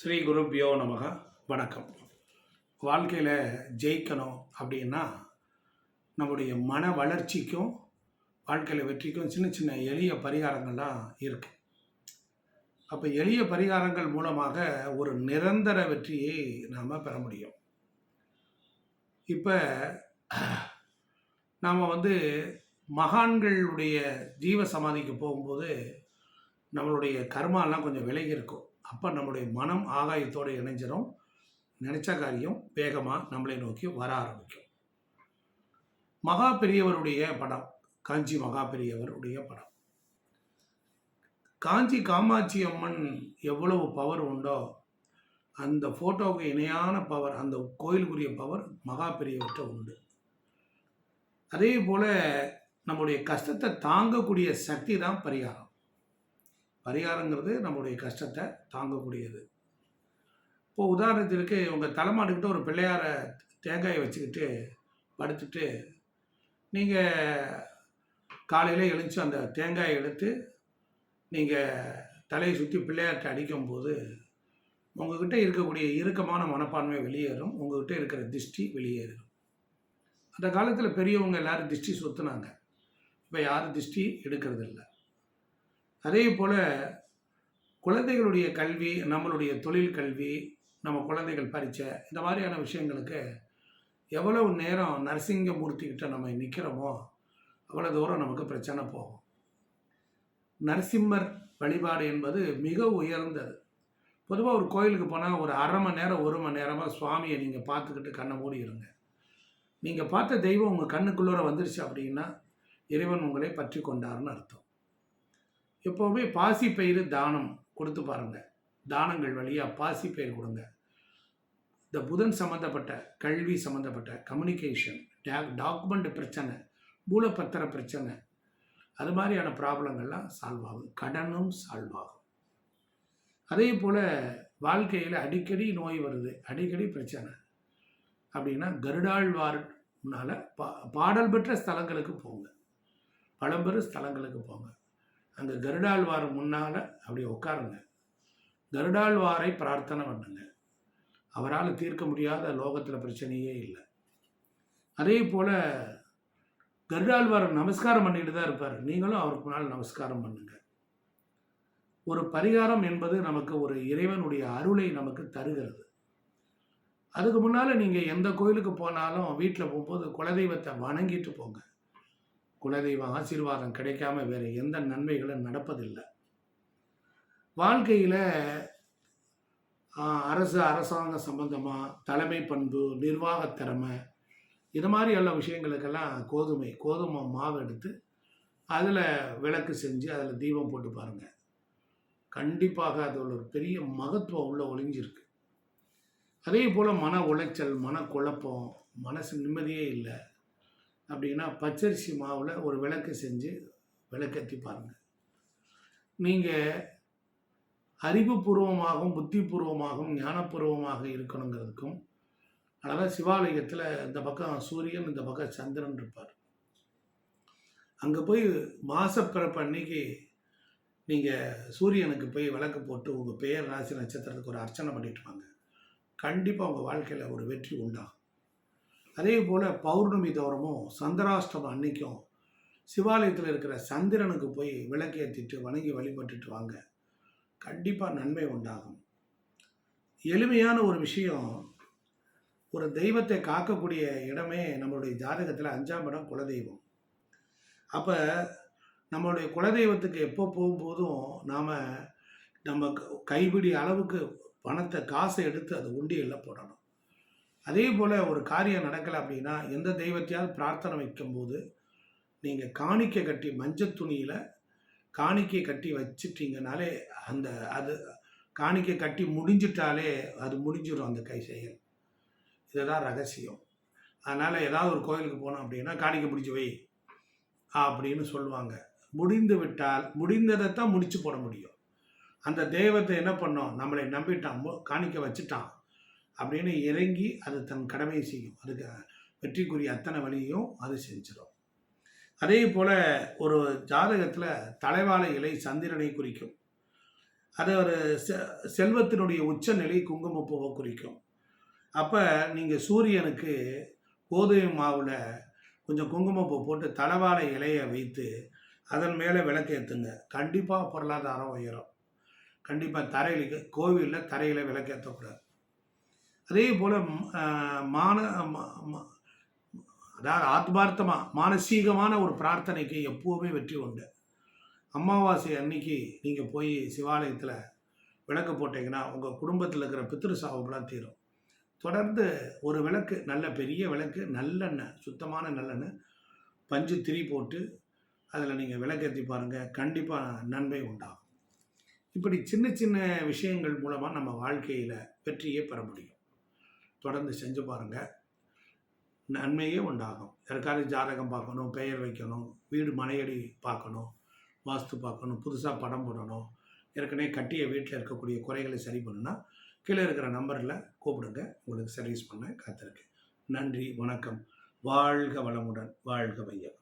ஸ்ரீ குருப்பியோ நமக. வணக்கம். வாழ்க்கையில் ஜெயிக்கணும் அப்படின்னா நம்முடைய மன வளர்ச்சிக்கும் வாழ்க்கையில் வெற்றிக்கும் சின்ன சின்ன எளிய பரிகாரங்கள்லாம் இருக்குது அப்போ எளிய பரிகாரங்கள் மூலமாக ஒரு நிரந்தர வெற்றியை நாம் பெற முடியும். இப்போ நாம் வந்து மகான்களுடைய ஜீவ சமாதிக்கு போகும்போது நம்மளுடைய கர்மாலாம் கொஞ்சம் விலகி இருக்கும். அப்போ நம்மளுடைய மனம் ஆகாயத்தோடு இணைஞ்சிடும் நினச்ச காரியம் வேகமாக நம்மளை நோக்கி வர ஆரம்பிக்கும். மகா பெரியவருடைய படம் காஞ்சி மகா பெரியவருடைய படம். காஞ்சி காமாட்சி அம்மன் எவ்வளவு பவர் உண்டோ அந்த ஃபோட்டோவுக்கு இணையான பவர் அந்த கோயிலுக்குரிய பவர் மகா பெரியவர்கிட்ட உண்டு. அதே போல் நம்முடைய கஷ்டத்தை தாங்கக்கூடிய சக்தி தான் பரிகாரம். பரிகாரங்கிறது நம்முடைய கஷ்டத்தை தாங்கக்கூடியது. இப்போ உதாரணத்திற்கு உங்கள் தலைமாட்டுக்கிட்ட ஒரு பிள்ளையாரை தேங்காயை வச்சுக்கிட்டு படுத்துட்டு நீங்கள் காலையில் எழுந்துச்சு அந்த தேங்காயை எடுத்து நீங்கள் தலையை சுற்றி பிள்ளையார்கிட்ட அடிக்கும்போது உங்கள்கிட்ட இருக்கக்கூடிய இறுக்கமான மனப்பான்மை வெளியேறும் உங்கள்கிட்ட இருக்கிற திஷ்டி வெளியேறும். அந்த காலத்தில் பெரியவங்க எல்லாரும் திஷ்டி சுற்றுனாங்க இப்போ யாரும் திஷ்டி எடுக்கிறதில்ல. அதே போல் குழந்தைகளுடைய கல்வி நம்மளுடைய தொழில் கல்வி நம்ம குழந்தைகள் பரீட்சை இந்த மாதிரியான விஷயங்களுக்கு எவ்வளவு நேரம் நரசிங்கமூர்த்திக்கிட்ட நம்ம நிற்கிறோமோ அவ்வளோ தூரம் நமக்கு பிரச்சனை போகும். நரசிம்மர் வழிபாடு என்பது மிக உயர்ந்தது. பொதுவாக ஒரு கோயிலுக்கு போனால் ஒரு அரை மணி நேரம் ஒரு மணி நேரமாக சுவாமியை நீங்கள் பார்த்துக்கிட்டு கண்ணை மூடி இருங்க. நீங்கள் பார்த்த தெய்வம் உங்கள் கண்ணுக்குள்ளே வந்துருச்சு அப்படின்னா இறைவன் உங்களை பற்றி கொண்டாருன்னு அர்த்தம். எப்போவுமே பாசி பயிர் தானம் கொடுத்து பாருங்கள் தானங்கள் வழியாக பாசி பயிர் கொடுங்க. இந்த புதன் சம்மந்தப்பட்ட கல்வி சம்மந்தப்பட்ட கம்யூனிகேஷன் டாக்குமெண்ட் பிரச்சனை மூலப்பத்திர பிரச்சனை அது மாதிரியான ப்ராப்ளங்கள்லாம் சால்வ் ஆகும். கடனும் சால்வ் ஆகும். அதே போல் வாழ்க்கையில் அடிக்கடி நோய் வருது அடிக்கடி பிரச்சனை. அப்படின்னா கருடாழ்வார்னால பா பாடல் பெற்ற ஸ்தலங்களுக்கு போங்க. பழம்பெரும் ஸ்தலங்களுக்கு போங்க. அந்த கருடாழ்வார் முன்னால் அப்படி உட்காருங்க. கருடாழ்வாரை பிரார்த்தனை பண்ணுங்க. அவரால் தீர்க்க முடியாத லோகத்தில் பிரச்சனையே இல்லை. அதே போல் கருடாழ்வார் நமஸ்காரம் பண்ணிட்டு தான் இருப்பார். நீங்களும் அவருக்கு முன்னால் நமஸ்காரம் பண்ணுங்க. ஒரு பரிகாரம் என்பது நமக்கு ஒரு இறைவனுடைய அருளை நமக்கு தருகிறது. அதுக்கு முன்னால் நீங்கள் எந்த கோயிலுக்கு போனாலும் வீட்டில் போகும்போது குலதெய்வத்தை வணங்கிட்டு போங்க. குலதெய்வ ஆசீர்வாதம் கிடைக்காம வேறு எந்த நன்மைகளும் நடப்பதில்லை. வாழ்க்கையில் அரசு அரசாங்க சம்பந்தமாக தலைமை பண்பு நிர்வாகத் திறமை இது மாதிரி எல்லா விஷயங்களுக்கெல்லாம் கோதுமை கோதுமை மாவு எடுத்து அதில் விளக்கு செஞ்சு அதில் தீபம் போட்டு பாருங்கள் கண்டிப்பாக அதில் ஒரு பெரிய மகத்துவம் உள்ள ஒளிஞ்சிருக்கு. அதே போல் மன உளைச்சல் மன குழப்பம் மனசு நிம்மதியே இல்லை. அப்படின்னா பச்சரிசி மாவில் ஒரு விளக்கு செஞ்சு விளக்கத்தி பாருங்கள் நீங்கள் அறிவுபூர்வமாகவும் புத்திபூர்வமாகவும் ஞானபூர்வமாக இருக்கணுங்கிறதுக்கும் அதனால் சிவாலயத்தில் இந்த பக்கம் சூரியன் இந்த பக்கம் சந்திரன் இருப்பார். அங்கே போய் மாசப்பிறப்பு அன்னைக்கு நீங்கள் சூரியனுக்கு போய் விளக்கு போட்டு உங்கள் பெயர் ராசி நட்சத்திரத்துக்கு ஒரு அர்ச்சனை பண்ணிட்டு வாங்க. கண்டிப்பாக உங்கள் வாழ்க்கையில் ஒரு வெற்றி உண்டாகும். அதே போல் பௌர்ணமி தோறமும் சந்திராஷ்டமம் அன்னைக்கும் சிவாலயத்தில் இருக்கிற சந்திரனுக்கு போய் விளக்கேற்றிட்டு வணங்கி வழிபட்டுட்டு வாங்க. கண்டிப்பாக நன்மை உண்டாகும். எளிமையான ஒரு விஷயம் ஒரு தெய்வத்தை காக்கக்கூடிய இடமே நம்மளுடைய ஜாதகத்தில் அஞ்சாம் இடம் குலதெய்வம். அப்போ நம்மளுடைய குலதெய்வத்துக்கு எப்போ போகும்போதும் நாம் நம்ம கைபிடி அளவுக்கு பணத்தை காசை எடுத்து அதை உண்டியலில் போடணும். அதே போல் ஒரு காரியம் நடக்கலை அப்படின்னா எந்த தெய்வத்தையாவது பிரார்த்தனை வைக்கும்போது நீங்கள் காணிக்கை கட்டி மஞ்சள் துணியில் காணிக்கை கட்டி வச்சிட்டிங்கனாலே அந்த அது காணிக்கை கட்டி முடிஞ்சிட்டாலே அது முடிஞ்சிடும் அந்த கை செயல். இதுதான் ரகசியம். அதனால் ஏதாவது ஒரு கோயிலுக்கு போனோம் அப்படின்னா காணிக்கை பிடிச்சி வை அப்படின்னு சொல்லுவாங்க. முடிந்து விட்டால் முடிந்ததை தான் முடிச்சு போட முடியும். அந்த தெய்வத்தை என்ன பண்ணோம்? நம்மளை நம்பிட்டான். காணிக்க வச்சுட்டான். அப்படின்னு இறங்கி அது தன் கடமையை செய்யும். அதுக்கு வெற்றிக்குரிய அத்தனை வழியும் அது செஞ்சிடும். அதே போல் ஒரு ஜாதகத்தில் தலைவாழை இலை சந்திரனை குறிக்கும். அது ஒரு செ செல்வத்தினுடைய உச்சநிலை குங்குமப்பூவை குறிக்கும். அப்போ நீங்கள் சூரியனுக்கு கோதுமை மாவில் கொஞ்சம் குங்குமப்பூ போட்டு தலைவாழை இலையை வைத்து அதன் மேலே விளக்கேற்றுங்க கண்டிப்பாக பொருளாதாரம் உயரும். கண்டிப்பாக தரையில் கோவிலில் தரையில் விளக்கேற்றக்கூடாது அதே போல் மான ம- ம- அதாவது ஆத்மார்த்தமாக மானசீகமான ஒரு பிரார்த்தனைக்கு எப்போவுமே வெற்றி உண்டு. அமாவாசை அன்னைக்கு நீங்கள் போய் சிவாலயத்தில் விளக்கு போட்டீங்கன்னா உங்கள் குடும்பத்தில் இருக்கிற பித்திரு சாபம்லாம் தீரும். தொடர்ந்து ஒரு விளக்கு நல்ல பெரிய விளக்கு நல்லெண்ணெய் சுத்தமான நல்லெண்ணெய் பஞ்சு திரி போட்டு அதில் நீங்கள் விளக்கேற்றி பாருங்கள் கண்டிப்பாக நன்மை உண்டாகும். இப்படி சின்ன சின்ன விஷயங்கள் மூலமாக நம்ம வாழ்க்கையில் வெற்றியை பெற முடியும். தொடர்ந்து செஞ்சு பாருங்கள் நன்மையே உண்டாகும். யாருக்காவது ஜாதகம் பார்க்கணும் பெயர் வைக்கணும் வீடு மனையடி பார்க்கணும் வாஸ்து பார்க்கணும் புதுசாக படம் போடணும் ஏற்கனவே கட்டிய வீட்டில் இருக்கக்கூடிய குறைகளை சரி பண்ணுன்னா கீழே இருக்கிற நம்பரில் கூப்பிடுங்க. உங்களுக்கு சர்வீஸ் பண்ண காத்திருக்கு நன்றி வணக்கம். வாழ்க வளமுடன் வாழ்க வையம்